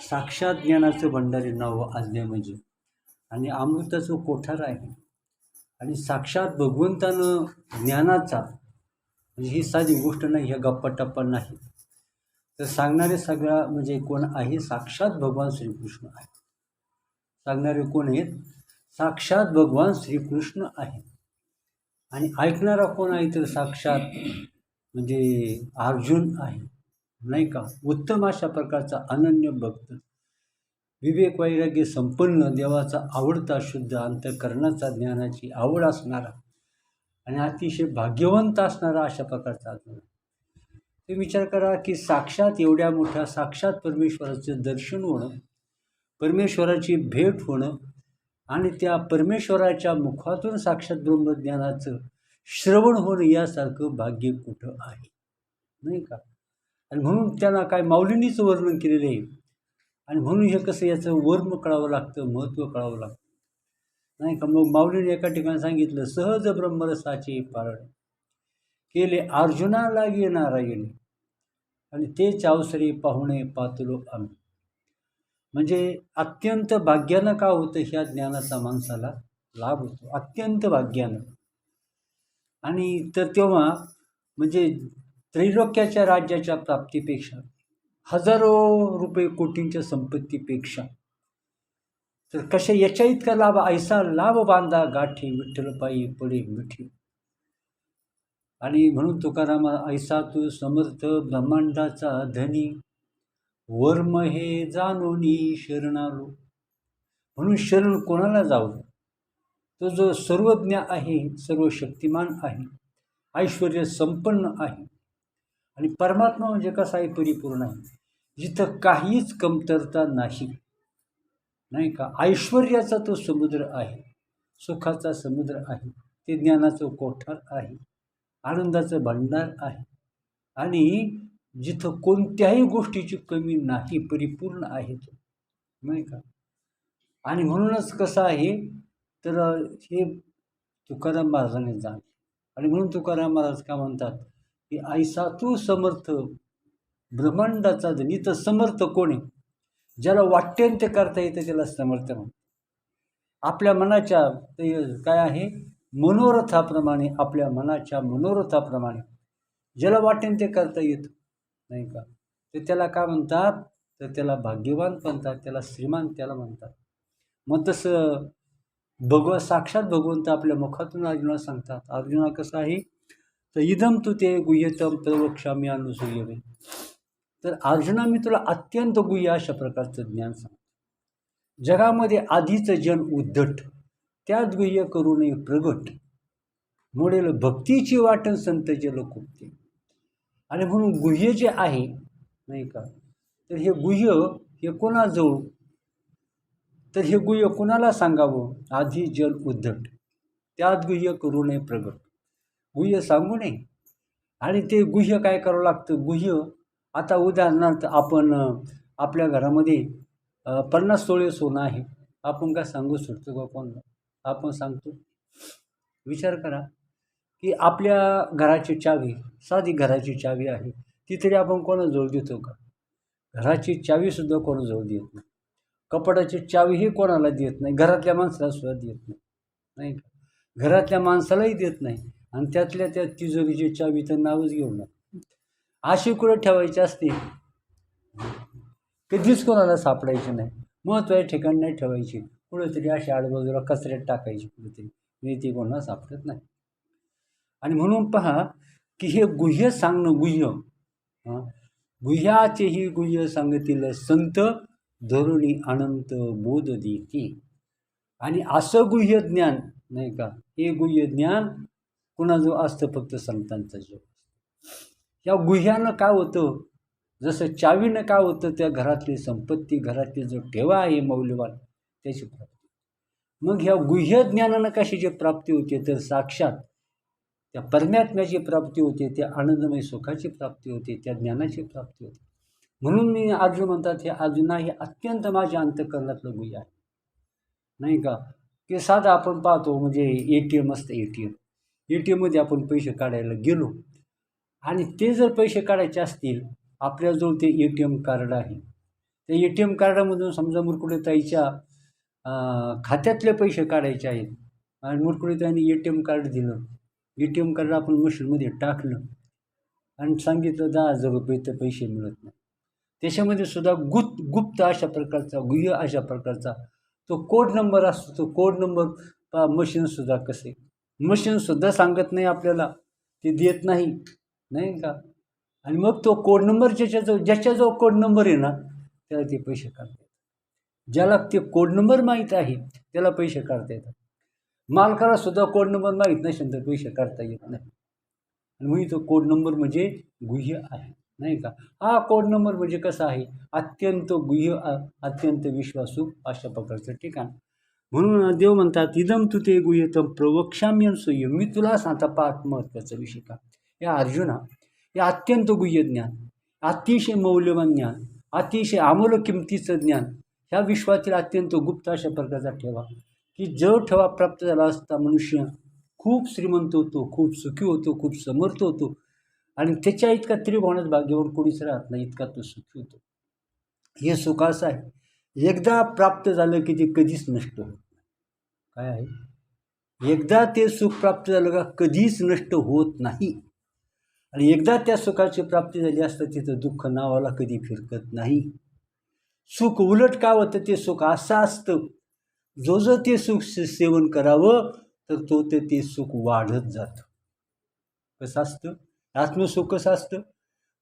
साक्षात ज्ञानाचं भंडारी नाव आज्ञा म्हणजे. आणि अमृताचं कोठार आहे. आणि साक्षात भगवंतानं ज्ञानाचा म्हणजे ही साधी गोष्ट नाही ह्या गप्पा टप्पा नाही. तर सांगणारे सगळा म्हणजे कोण आहे? साक्षात भगवान श्रीकृष्ण आहे. सांगणारे कोण आहेत? साक्षात भगवान श्रीकृष्ण आहे. आणि ऐकणारा कोण आहे? तर साक्षात म्हणजे अर्जुन आहे. नाही का? उत्तम अशा प्रकारचा अनन्य भक्त. विवेक वैराग्य संपन्न देवाचा आवडता शुद्ध अंतकरणाचा ज्ञानाची आवड असणारा आणि अतिशय भाग्यवंत असणारा अशा प्रकारचा आत्मा. ते विचार करा की साक्षात एवढ्या मोठ्या साक्षात परमेश्वराचं दर्शन होणं परमेश्वराची भेट होणं आणि त्या परमेश्वराच्या मुखातून साक्षात ब्रह्मज्ञानाचं श्रवण होणं यासारखं भाग्य कुठं आहे? नाही का? आणि म्हणून त्यांना काय माऊलींनीचं वर्णन केलेलं आहे. आणि म्हणून हे कसं याचं वर्म कळावं लागतं महत्त्व कळावं लागतं. नाही का? मग माऊलीने एका ठिकाणी सांगितलं सहज ब्रह्मरसाचे पारण केले अर्जुना लागे नारायणे. आणि ते चावसरे पाहुणे पातलो आम्ही. म्हणजे अत्यंत भाग्यानं का होतं ह्या ज्ञानाचा माणसाला लाभ होतो? अत्यंत भाग्यानं. आणि तर तेव्हा म्हणजे त्रैलोक्याच्या राज्याच्या प्राप्तीपेक्षा हजारो रुपये कोटींच्या संपत्तीपेक्षा. तर कशा याच्या इतका लाभ ऐसा लाभ बांधा गाठी विठ्ठलपायी पडे मिठी. आणि म्हणून तुकाराम ऐसा तू समर्थ ब्रह्मांडाचा धनी वर्म हे जाणोनी शरणालो. म्हणून शरण कोणाला जाऊ तो जो सर्वज्ञ आहे सर्व शक्तिमान आहे ऐश्वर संपन्न आहे आणि परमात्मा म्हणजे कसा आहे? परिपूर्ण आहे. जिथं काहीच कमतरता नाही. नाही का? ऐश्वर्याचा तो समुद्र आहे. सुखाचा समुद्र आहे. ते ज्ञानाचं कोठार आहे. आनंदाचं भांडार आहे. आणि जिथं कोणत्याही गोष्टीची कमी नाही परिपूर्ण आहे तो. नाही का? आणि म्हणूनच कसं आहे? तर हे तुकाराम महाराजांनी जाण आणि म्हणून तुकाराम महाराज का म्हणतात? की ऐसा तू समर्थ ब्रह्मांडाचा धनी समर्थ कोणी? ज्याला ज्याला वाट्यंत करता येतं त्याला समर्थ म्हणतात. आपल्या मनाच्या ते काय आहे? मनोरथाप्रमाणे आपल्या मनाच्या मनोरथाप्रमाणे. ज्याला वाटेन ते करता येतं नाही का? तर त्याला काय म्हणतात? तर त्याला भाग्यवान म्हणतात त्याला श्रीमान त्याला म्हणतात. मग तसं भगव साक्षात भगवंत आपल्या मुखातून अर्जुना सांगतात. अर्जुना कसं आहे? तर इदम तू ते गुह्यतम प्रवक्षामी अनुसूयवे तर अर्जुना मी तुला अत्यंत गुह्य अशा प्रकारचं ज्ञान सांगतो। जगामध्ये आधीचं जन उद्धट त्यात गुह्य करू नये प्रगट मोडेल भक्तीची वाटण संत जल खूपते आणि म्हणून गुह्य जे आहे नाही का तर हे गुह्य हे कोणाजवळ? तर हे गुह्य कुणाला सांगावं? आधी जल उद्धट त्यात गुह्य करू नये प्रगट। गुह्य सांगू नये. आणि ते गुह्य काय करावं लागतं? गुह्य आता उदाहरणार्थ आपण आपल्या घरामध्ये पन्नास तोळे सोनं आहे. आपण काय सांगू शकतो का कोणाला? आपण सांगतो. विचार करा की आपल्या घराची चावी साधी घराची चावी आहे. ती तरी आपण कोणाजवळ देतो का? घराची चावीसुद्धा कोणाजवळ देत नाही. कपड्याची चावीही कोणाला देत नाही? घरातल्या माणसाला सुद्धा देत नाही. नाही का? घरातल्या माणसालाही देत नाही. आणि त्यातल्या त्या तिजोरीची चावी तर नावच घेऊ नका अशी कुठं ठेवायची असते? कधीच कोणाला सापडायची नाही. महत्त्वाच्या ठिकाणी नाही ठेवायची. कुठेतरी अशी आडबाजूला कचऱ्यात टाकायची कुठेतरी. म्हणजे ती कोणाला सापडत नाही. आणि म्हणून पहा की हे गुह्य सांगणं गुह्य. गुह्याचे ही गुह्य सांगतील संत धरुणी अनंत बोध देते आणि असं गुह्य ज्ञान नाही का? हे गुह्य ज्ञान पुन्हा जो असतं फक्त संतांचा जो या गुह्यानं काय होतं? जसं चावीनं काय होतं त्या घरातली संपत्ती घरातली जो ठेवा आहे मौल्यवान त्याची प्राप्ती. मग ह्या गुह्य ज्ञानानं कशाची प्राप्ती होते तर साक्षात त्या परमात्म्याची प्राप्ती होते त्या आनंदमय सुखाची प्राप्ती होते त्या ज्ञानाची प्राप्ती होते. म्हणून मी अर्जुन म्हणतात हे अर्जुना हे अत्यंत माझ्या अंतकरणातलं गुह्य आहे. नाही का? की साधं आपण पाहतो म्हणजे ए टी एम असतं A T M. A T एममध्ये आपण पैसे काढायला गेलो आणि ते जर पैसे काढायचे असतील आपल्याजवळ ते ए टी एम कार्ड आहे. त्या ए टी एम कार्डामधून समजा मुरकुडेताईच्या खात्यातले पैसे काढायचे आहेत आणि मुरकुडेताईने ए टी एम कार्ड दिलं. ए टी एम कार्ड आपण मशीनमध्ये टाकलं आणि सांगितलं दहा हजार रुपये तर पैसे मिळत नाही. त्याच्यामध्ये सुद्धा गुप्त गुप्त अशा प्रकारचा गुह्य अशा प्रकारचा तो कोड नंबर असतो तो कोड नंबर मशीनसुद्धा कसे मशीनसुद्धा सांगत नाही आपल्याला. ते देत नाही. नाही का? आणि मग तो कोड नंबर ज्याच्याजवळ ज्याच्याजवळ कोड नंबर आहे ना त्याला ते पैसे काढता येतात ज्याला ते कोड नंबर माहीत आहे त्याला पैसे काढता येतात. मालकाला सुद्धा कोड नंबर माहीत नसेल तर पैसे काढता येत नाही. आणि म्हणून तो कोड नंबर म्हणजे गुह्य आहे. नाही का? हा कोड नंबर म्हणजे कसा आहे? अत्यंत गुह्य अत्यंत विश्वासू अशा प्रकारचं ठिकाण. म्हणून देव म्हणतात इदम तू ते गुह्यतम प्रवक्षाम्यम सोय मी तुला सांगता पाच महत्त्वाचा विषय का? या अर्जुना हे अत्यंत गुह्य ज्ञान अतिशय मौल्यवान ज्ञान अतिशय आमोल किमतीचं ज्ञान ह्या विश्वातील अत्यंत गुप्त अशा प्रकारचा ठेवा की जो ठेवा प्राप्त झाला असता मनुष्य खूप श्रीमंत होतो खूप सुखी होतो खूप समर्थ होतो आणि त्याच्या इतका त्रिभुवनात भाग्यवर कोणीच राहत नाही इतका तो सुखी होतो. हे सुख आहे. एकदा प्राप्त झालं की ते कधीच नष्ट होत काय आहे? एकदा ते सुख प्राप्त झालं का कधीच नष्ट होत नाही. आणि एकदा त्या सुखाची प्राप्ती झाली असता तिथं दुःख नावाला कधी फिरकत नाही. सुख उलट का होतं? ते सुख असं असतं. जो जो ते सुख से- सेवन करावं तर तो ते ते सुख वाढत जातं. कसं असतं? आत्मसुख कसं असतं?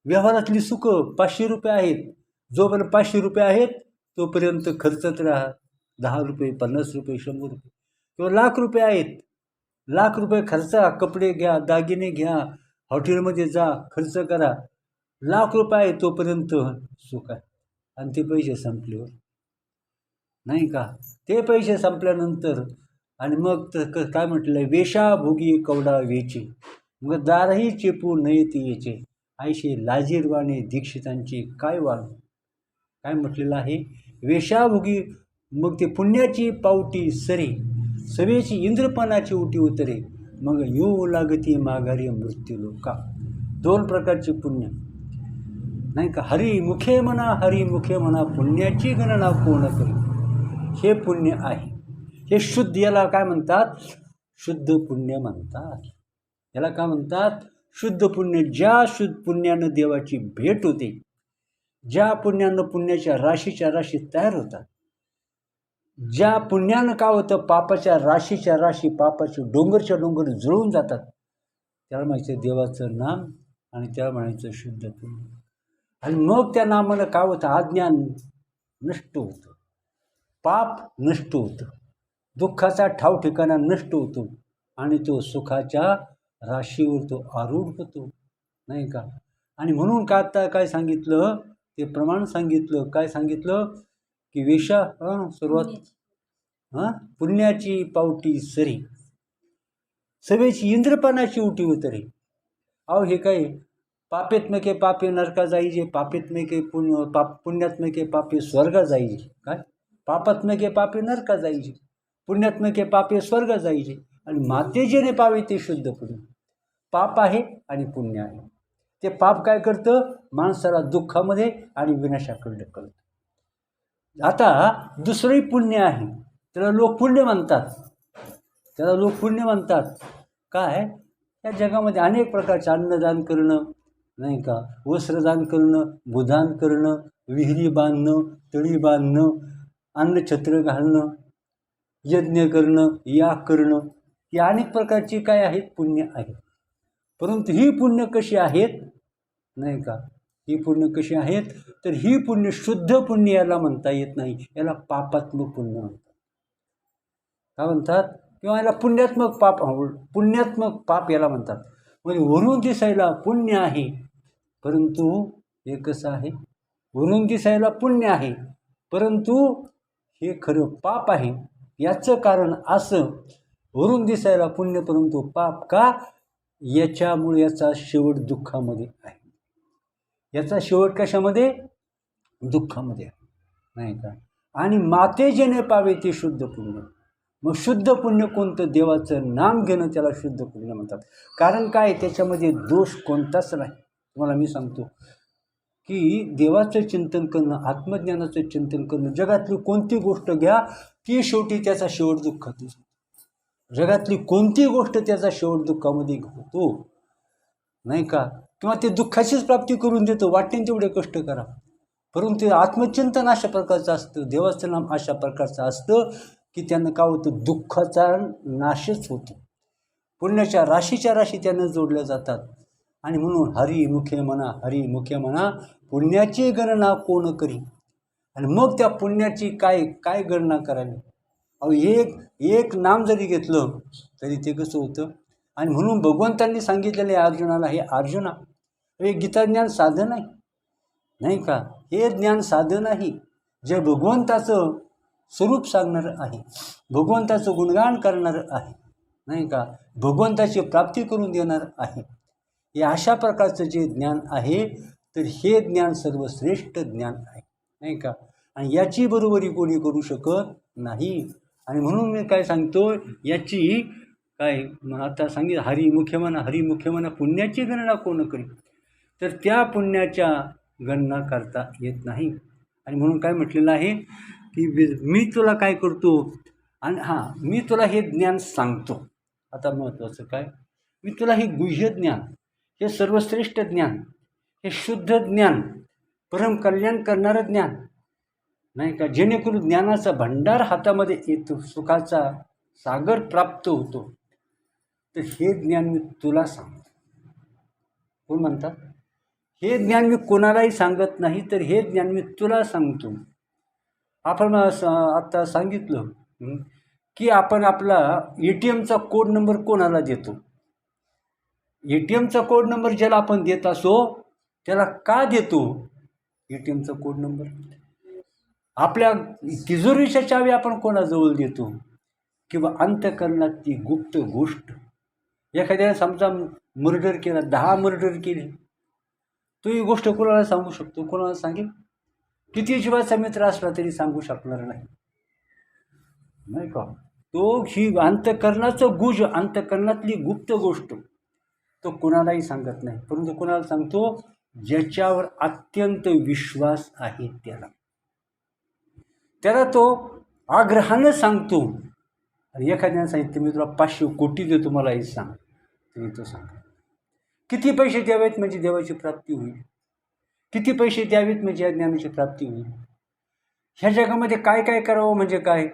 व्यवहारातली सुखं पाचशे रुपये आहेत. जोपर्यंत पाचशे रुपये आहेत तोपर्यंत खर्चत राहा. दहा रुपये पन्नास रुपये शंभर रुपये किंवा लाख रुपये आहेत. लाख रुपये खर्चा कपडे घ्या दागिने घ्या हॉटेलमध्ये जा खर्च करा. लाख रुपये आहे तोपर्यंत सुख आहे. आणि ते पैसे संपल्यावर. नाही का? ते पैसे संपल्यानंतर आणि मग तर क- काय म्हटलं वेशाभोगी कवडा वेचे. मग दारही चेपू नये ते याचे. आयशे लाजीरवाणे दीक्षितांची काय वाण काय म्हटलेलं आहे? वेशाभोगी मग ते पुण्याची पावटी सरे सवेची इंद्रपणाची उटी उतरे मग येऊ लागती माघारी मृत्यू लोका. दोन प्रकारचे पुण्य. नाही का? हरी मुखे म्हणा हरी मुखे म्हणा पुण्याची गणना पूर्ण करी? हे पुण्य आहे. हे शुद्ध याला काय म्हणतात? शुद्ध पुण्य म्हणतात. याला काय म्हणतात? शुद्ध पुण्य. ज्या शुद्ध पुण्यानं देवाची भेट होते ज्या पुण्यानं पुण्याच्या राशीच्या राशी तयार होतात ज्या पुण्यानं काय होतं पापाच्या राशीच्या राशी पापाचे डोंगरच्या डोंगर जुळून जातात त्याला म्हणायचं देवाचं नाम आणि त्याला म्हणायचं शुद्ध पुण्य आणि मग त्या नामानं काय होतं आज्ञान नष्ट होतं. पाप नष्ट होतं. दुःखाचा ठाव ठिकाणा नष्ट होतो आणि तो सुखाच्या राशीवर तो आरूढ होतो. नाही का? आणि म्हणून का आता काय सांगितलं? ते प्रमाण सांगितलं. काय सांगितलं? की वेशा हां सुरुवात. हां? पुण्याची पावटी सरी. सवेची इंद्रपणाची उटी उतरे. अहो हे काय? पापेत्मके पापे नरका जाईजे. पापेत्मके पुण्य पाप पुण्यात्मके पापे स्वर्ग जाईजे. काय? पापात्मके पापे नरका जाईजे. पुण्यात्मके पापे स्वर्ग जाईजे. आणि मातेजेने पावे ते शुद्ध पुण्य पाप आहे आणि पुण्य आहे. ते पाप काय करतं? माणसाला दुःखामध्ये आणि विनाशाकडे ढकलतं. आता दुसरंही पुण्य आहे. त्याला लोक पुण्य म्हणतात. त्याला लोक पुण्य म्हणतात. काय? या जगामध्ये अनेक प्रकारचे अन्नदान करणं नाही का? वस्त्रदान करणं भूदान करणं विहिरी बांधणं तळी बांधणं अन्नछत्र घालणं यज्ञ करणं याग करणं ही अनेक प्रकारची काय आहेत? पुण्य आहेत. परंतु ही पुण्य कशी आहेत? नाही का? ही पुण्य कशी आहेत? तर ही पुण्य शुद्ध पुण्य याला म्हणता येत नाही. याला पापात्मक पुण्य म्हणतात. काय म्हणतात? किंवा याला पुण्यात्मक पाप पुण्यात्मक पाप याला म्हणतात. म्हणजे वरून दिसायला पुण्य आहे परंतु हे कसं आहे? वरून दिसायला पुण्य आहे परंतु हे खरं पाप आहे. याचं कारण असं वरून दिसायला पुण्य परंतु पाप का? याच्यामुळे याचा शेवट दुःखामध्ये आहे. याचा शेवट कशामध्ये? दुःखामध्ये आहे. नाही का? आणि माते जेणे पावे ते शुद्ध पुण्य. मग शुद्ध पुण्य कोणतं? देवाचं नाम घेणं त्याला शुद्ध पुण्य म्हणतात. कारण काय? त्याच्यामध्ये दोष कोणताच नाही. तुम्हाला मी सांगतो की देवाचं चिंतन करणं आत्मज्ञानाचं चिंतन करणं जगातली कोणती गोष्ट घ्या ती शेवटी त्याचा शेवट दुःखात जगातली कोणती गोष्ट त्याचा शेवट दुःखामध्ये होतो नाही का? किंवा ते दुःखाचीच प्राप्ती करून देतो. वाटेन तेवढे कष्ट करा. परंतु आत्मचिंतन अशा प्रकारचं असतं देवाचं नाम अशा प्रकारचं असतं की त्यानं काय होतं? दुःखाचा नाशच होतो. पुण्याच्या राशीच्या राशी त्यानं जोडल्या जातात. आणि म्हणून हरी मुखे म्हणा हरी मुखे म्हणा पुण्याची गणना कोण करी आणि मग त्या पुण्याची काय काय गणना करावी? अहो एक एक नाम जरी घेतलं तरी ते कसं होतं? आणि म्हणून भगवंतांनी सांगितलेलं आहे अर्जुनाला हे अर्जुना हे गीताज्ञान साधन आहे. नाही का? हे ज्ञान साधन आहे. जे भगवंताचं स्वरूप सांगणारं आहे भगवंताचं गुणगान करणारं आहे नाही का? भगवंताची प्राप्ती करून देणार आहे. हे अशा प्रकारचं जे ज्ञान आहे तर हे ज्ञान सर्वश्रेष्ठ ज्ञान आहे नाही का? आणि याची बरोबरी कोणी करू शकत नाही. आणि म्हणून मी काय सांगतो याची काय आता सांगितलं हरी मुख्य म्हणा हरी मुख्य म्हणा पुण्याची गणना कोण करी? तर त्या पुण्याच्या गणना करता येत नाही. आणि म्हणून काय म्हटलेलं आहे की मी तुला काय करतो? आणि हां मी तुला हे ज्ञान सांगतो. आता महत्त्वाचं काय? मी तुला हे गुह्य ज्ञान हे सर्वश्रेष्ठ ज्ञान हे शुद्ध ज्ञान परम कल्याण करणारं ज्ञान नाही का? जेणेकरून ज्ञानाचा भंडार हातामध्ये येतो सुखाचा सागर प्राप्त होतो. तर हे ज्ञान मी तुला सांगतो. कोण म्हणतात? हे ज्ञान मी कोणालाही सांगत नाही तर हे ज्ञान मी तुला सांगतो. आपण आत्ता सांगितलं की आपण आपला ए टी एमचा कोड नंबर कोणाला देतो? ए टी एमचा कोड नंबर ज्याला आपण देत असो त्याला का देतो ए टी एमचा कोड नंबर? आपल्या तिजोरीच्या चावी आपण कोणाजवळ देतो? किंवा अंतकरणात ती गुप्त गोष्ट? एखाद्याने समजा मर्डर केला दहा मर्डर केले. तो ही गोष्ट कोणाला सांगू शकतो? कोणाला सांगेल? किती जीवाचा मित्र असला तरी सांगू शकणार नाही. नाही का? तो ही अंतकरणाचं गुज अंतकरणातली गुप्त गोष्ट तो कोणालाही सांगत नाही. परंतु कोणाला सांगतो? ज्याच्यावर अत्यंत विश्वास आहे त्याला. त्याला तो आग्रहानं सांगतो. आणि एखाद्याने सांगितलं मी तुला पाचशे कोटी देतो मला हे सांग. तुम्ही तो सांग किती पैसे द्यावेत म्हणजे देवाची प्राप्ती होईल? किती पैसे द्यावेत म्हणजे या ज्ञानाची प्राप्ती होईल? ह्या जगामध्ये काय काय करावं म्हणजे काय?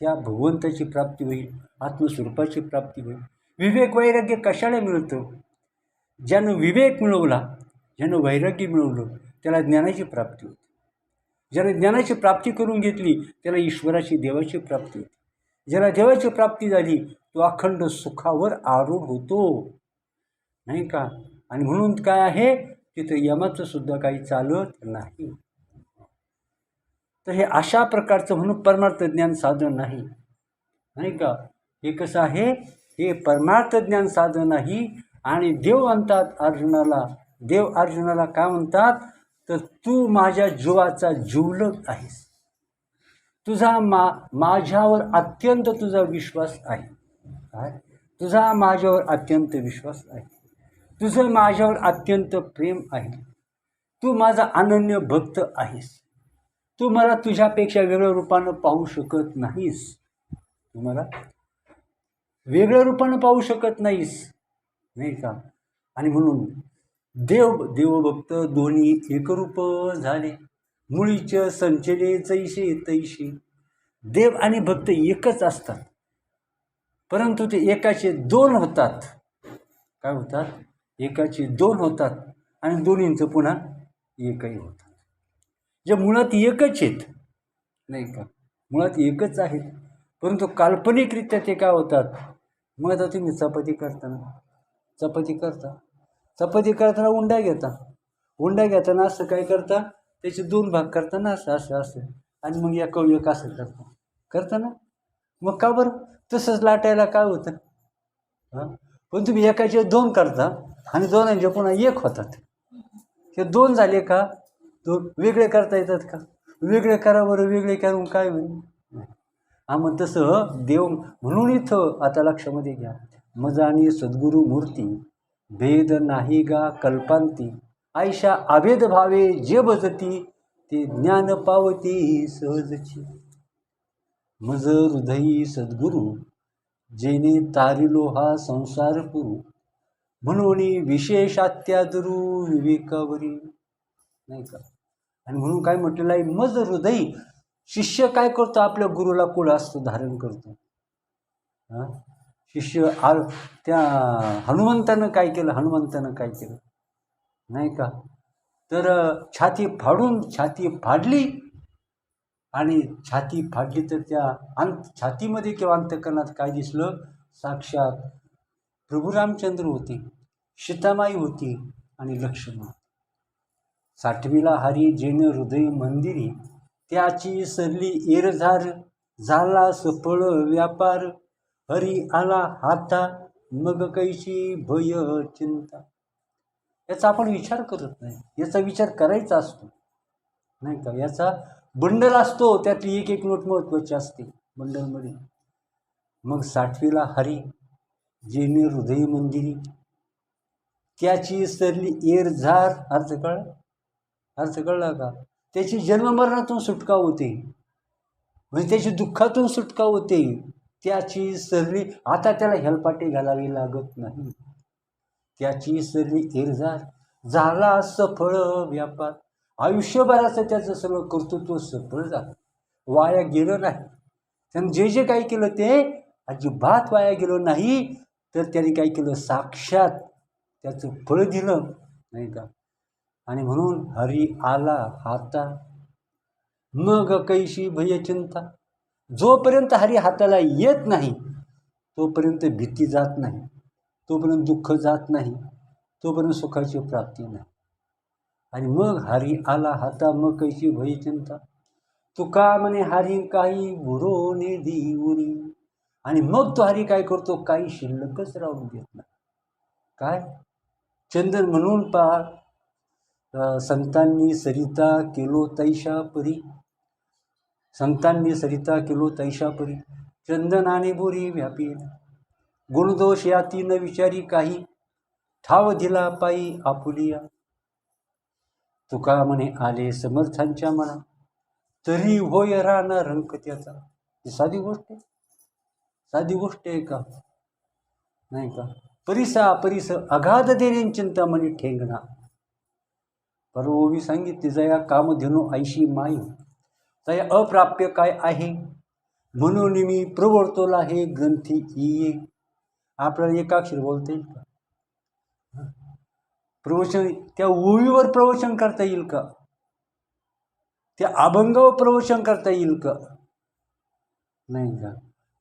या भगवंताची प्राप्ती होईल आत्मस्वरूपाची प्राप्ती होईल. विवेक वैराग्य कशाला मिळतं? ज्यानं विवेक मिळवला ज्यानं वैराग्य मिळवलं त्याला ज्ञानाची प्राप्ती होते. ज्याला ज्ञानाची प्राप्ती करून घेतली त्याला ईश्वराची देवाची प्राप्ती होते. ज्याला देवाची प्राप्ती झाली तो अखंड सुखावर आरूढ होतो. नाही का? आणि म्हणून काय आहे? तिथं यमाचं सुद्धा काही चालत नाही. तर हे अशा प्रकारचं म्हणून परमार्थ ज्ञान साधन नाही. नाही का? हे कसं आहे? हे परमार्थ ज्ञान साधन नाही. आणि देव म्हणतात अर्जुनाला. देव अर्जुनाला काय म्हणतात? तर तू माझ्या जीवाचा जीवलग आहेस. तुझा मा माझ्यावर अत्यंत तुझा विश्वास आहे. काय? तुझा माझ्यावर अत्यंत विश्वास आहे. तुझं माझ्यावर अत्यंत प्रेम आहे. तू माझा अनन्य भक्त आहेस. तू मला तुझ्यापेक्षा वेगळ्या रूपानं पाहू शकत नाहीस. तू मला वेगळ्या रूपानं पाहू शकत नाहीस. नाही का? आणि म्हणून देव देवभक्त दोन्ही एकरूप झाले. मुळीच संचले जैसे तैसे. देव आणि भक्त एकच असतात. परंतु ते एकाचे दोन होतात. काय होतात? एकाचे दोन होतात आणि दोन्हींचं पुन्हा एकही होतात. जे मुळात एकच आहेत नाही का? मुळात एकच आहेत. परंतु काल्पनिकरित्या ते काय होतात? मग आता तुम्ही चपाती करताना चपाती करता? चपाती करताना उंड्या घेता. उंड्या घेताना असं काय करता? त्याचे दोन भाग करताना असं असं असं. आणि मग या कव एक असं करता. करताना मग का बरं? तसंच लाटायला काय होतं? हां? पण तुम्ही एकाचे दोन करता आणि दोनांचे पुन्हा एक होतात. हे दोन झाले का? दोन वेगळे करता येतात का? वेगळे करा बरं वेगळे करून काय होईल? हा मग तसं देव म्हणून इथं आता लक्षामध्ये घ्या. मजा आणि सद्गुरू मूर्ती. भेद नाही गा कल्पांती. आयशा आभेद भावे जे बजती ते ज्ञान पावती सहजची. मज हृदयी सद्गुरु जेने तारिलो हा संसार पुरू. म्हणून विशेषात्यादरू विवेकावरी. नाही का? आणि म्हणून काय म्हटलेलं आहे मज हृदयी शिष्य काय करतो? आपल्या गुरुला कुळ असतो धारण करतो. शिष्य आ त्या हनुमंतानं काय केलं? हनुमंतानं काय केलं? नाही का? तर छाती फाडून छाती फाडली आणि छाती फाडली तर त्या अंत छातीमध्ये किंवा अंतकरणात काय दिसलं? साक्षात प्रभू रामचंद्र होते सीतामाई होती आणि लक्ष्मण साठवीला हरी जेन हृदय मंदिरी त्याची सरली एरझार झाला सफळ व्यापार हरी आला हाता मग कैशी भय चिंता. याचा आपण विचार करत नाही. याचा विचार करायचा असतो. नाही का? याचा बंडल असतो त्यातली एक एक नोट महत्त्वाची असते बंडलमध्ये मग साठवीला हरी जेने हृदय मंदिरी. त्याची सरली एरझार अर्थ कळला अर्थ कळला का? त्याची जन्ममरणातून सुटका होते. म्हणजे त्याची दुःखातून सुटका होते. त्याची सरली आता त्याला हेलपाटे घालावी लागत नाही. त्याची सरली एरझार झाला सफळ व्यापार. आयुष्यभराचं त्याचं सगळं कर्तृत्व सफळ झालं. वाया गेलं नाही. त्यानं जे जे काही केलं ते अजिबात वाया गेलं नाही. तर त्याने काय केलं? साक्षात त्याचं फळ दिलं नाही का? आणि म्हणून हरी आला हाता मग कैशी भय चिंता जोपर्यंत हरी हाताला येत नाही तोपर्यंत भीती जात नाही तोपर्यंत दुःख जात नाही तोपर्यंत सुखाची प्राप्ती नाही. आणि मग हरी आला हाता मग कैशी भयचिंता तुका म्हणे हरी काही बुरोने उरी आणि मग तो हरी काय करतो? काही शिल्लकच राहून देत नाही. काय? चंदन म्हणून पहा संतांनी सरिता केलो तैशा परी संतांनी सरिता केलो तैशापरी. चंदनाने चंदन आणि बोरी व्यापी. गुणदोष याती न विचारी काही ठाव दिला पायी आपुलिया. तुका म्हणे आले समर्थांच्या मना. तरी होय राहणार रंक त्याचा. ही साधी गोष्ट आहे? साधी गोष्ट आहे का? नाही का? परिसा परिस अगाध देणे चिंतामणी ठेंगणा. परवोवी सांगितली जया कामधेनू ऐशी माई तया अप्राप्य काय आहे? म्हणून मी प्रवर्तोला हे ग्रंथी ये आपल्याला एकाक्षर बोलता येईल का? प्रवचन त्या ओवीवर प्रवचन करता येईल का? त्या अभंगावर प्रवचन करता येईल का? नाही का?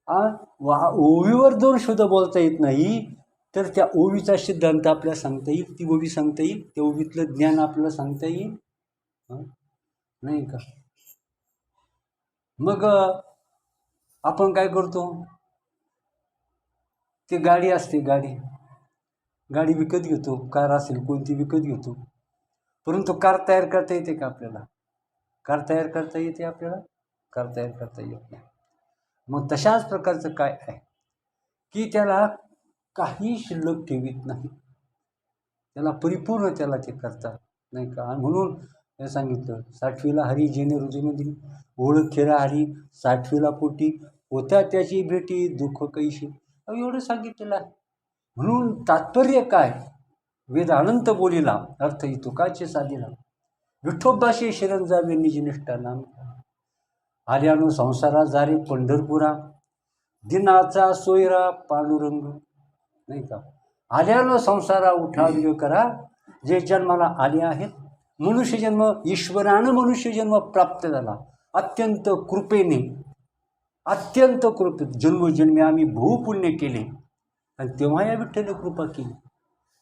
आ वा ओवीवर दोन शब्द बोलता येत नाही तर त्या ओवीचा सिद्धांत आपल्याला सांगता येईल ती ओवी सांगता येईल त्या ओवीतलं ज्ञान आपल्याला सांगता येईल. नाही का? मग आपण काय करतो? ते गाडी असते गाडी. गाडी विकत घेतो कार असेल कोणती विकत घेतो. परंतु कार तयार करता येते का आपल्याला? कार तयार करता येते आपल्याला? कार तयार करता येत नाही. मग तशाच प्रकारचं काय आहे? की त्याला काही शिल्लक ठेवीत नाही. त्याला परिपूर्ण त्याला ते करतात नाही का? म्हणून हे सांगितलं. साठवीला हरी जेने हृदयमध्ये ओळखेला हरी साठवीला पोटी. होत्या त्याची भेटी दुःख कैशी. एवढं सांगितलेलं आहे. म्हणून तात्पर्य काय? वेद अनंत बोलीला. अर्थ ही तुकाचे साधीला. विठोबाशी शरण जावे निजनिष्ठा नाम आल्यानो संसारा जारे पंढरपुरा. दिनाचा सोयरा पांडुरंग. नाही का? आल्यानो संसारा उठाव करा. जे जन्माला आले आहेत मनुष्यजन्म ईश्वरानं मनुष्यजन्म प्राप्त झाला. अत्यंत कृपेने अत्यंत कृपेत जन्मजन्मी आम्ही बहुपुण्य केले. आणि तेव्हा या विठ्ठल कृपा केली.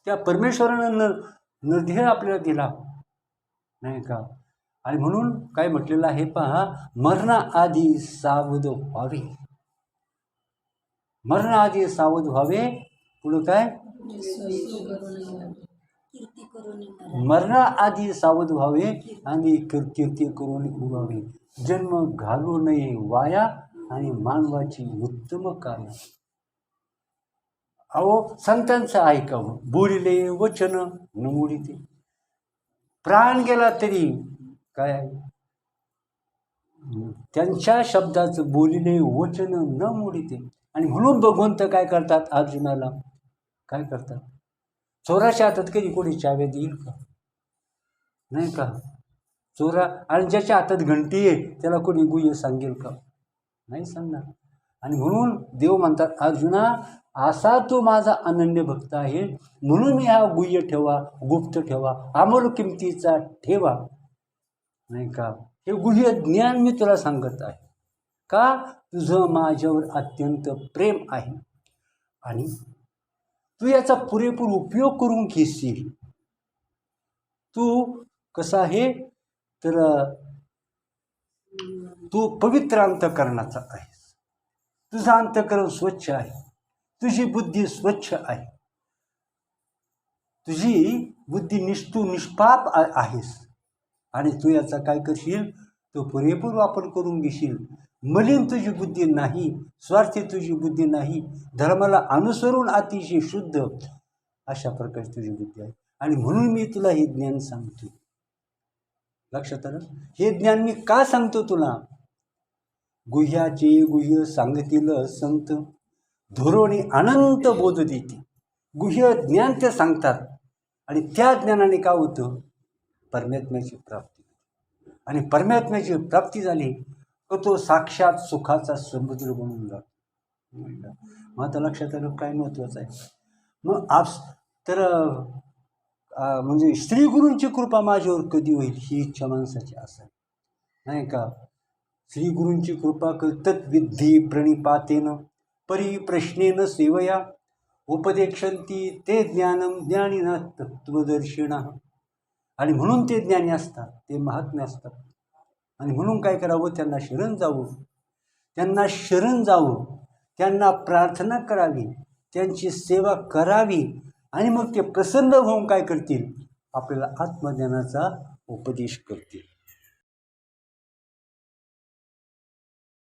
त्या परमेश्वरानं न निर्धेय आपल्याला दिला. नाही का? आणि म्हणून काय म्हटलेलं आहे पहा मरणाआधी सावध व्हावे. मरणाआधी सावध व्हावे. पुढं काय? मरणाआधी सावध व्हावे आणि कीर्ती करून उभावे जन्म घालू नये वाया आणि मानवाची उत्तम काय अहो संतांचं ऐकावं. बोलिले वचन नमुडिते. प्राण गेला तरी काय? त्यांच्या शब्दाचं बोलिले वचन न मोडिते आणि म्हणून भगवंत काय करतात? अर्जुनाला. काय करतात? चोराच्या हातात कधी कोणी चाव्या देईल का? नाही का? चोरा आणि ज्याच्या हातात घंटी आहे त्याला कोणी गुह्य सांगेल का? नाही सांगणार. आणि म्हणून देव म्हणतात अर्जुना असा तो माझा अनन्य भक्त आहे. म्हणून मी हा गुह्य ठेवा गुप्त ठेवा अमोल किमतीचा ठेवा. नाही का? हे गुह्य ज्ञान मी तुला सांगत आहे. का? तुझं माझ्यावर अत्यंत प्रेम आहे. आणि तू याचा पुरेपूर उपयोग करून घेशील. तू कसा आहे? तर तू पवित्र अंतकरणाचा आहेस. तुझं अंतकरण स्वच्छ आहे. तुझी बुद्धी स्वच्छ आहे. तुझी बुद्धी निष्ठू निष्पाप आहेस. आणि तू याचा काय करशील? तो पुरेपूर वापर करून घेशील. मलिन तुझी बुद्धी नाही स्वार्थी तुझी बुद्धी नाही धर्माला अनुसरून अतिशय शुद्ध अशा प्रकारची तुझी बुद्धी आहे. आणि म्हणून मी तुला हे ज्ञान सांगतो. लक्षात आलं? हे ज्ञान मी का सांगतो तुला? गुह्याचे गुह्य सांगतील संत धोरणी अनंत बोध देते गुह्य ज्ञान ते सांगतात आणि त्या ज्ञानाने काय होतं? परमात्म्याची प्राप्ती आणि परमात्म्याची प्राप्ती झाली तर तो साक्षात सुखाचा समुद्र बनून जातो. म्हणलं. मग आता लक्षात आलं काय महत्त्वाचं आहे. मग आप तर म्हणजे श्री गुरूंची कृपा माझ्यावर कधी होईल ही इच्छा माणसाची असेल. नाही का? श्री गुरूंची कृपा करतत विद्धी प्रणिपातेन परी प्रश्नेन सेवया उपदेक्षंती ते ज्ञान ज्ञानीना तत्वदर्शिणा आणि म्हणून ते ज्ञानी असतात ते महात्मे असतात. आणि म्हणून काय करावं? त्यांना शरण जावं. त्यांना शरण जावं. त्यांना प्रार्थना करावी. त्यांची सेवा करावी. आणि मग ते प्रसन्न होऊन काय करतील? आपल्याला आत्मज्ञानाचा उपदेश करतील.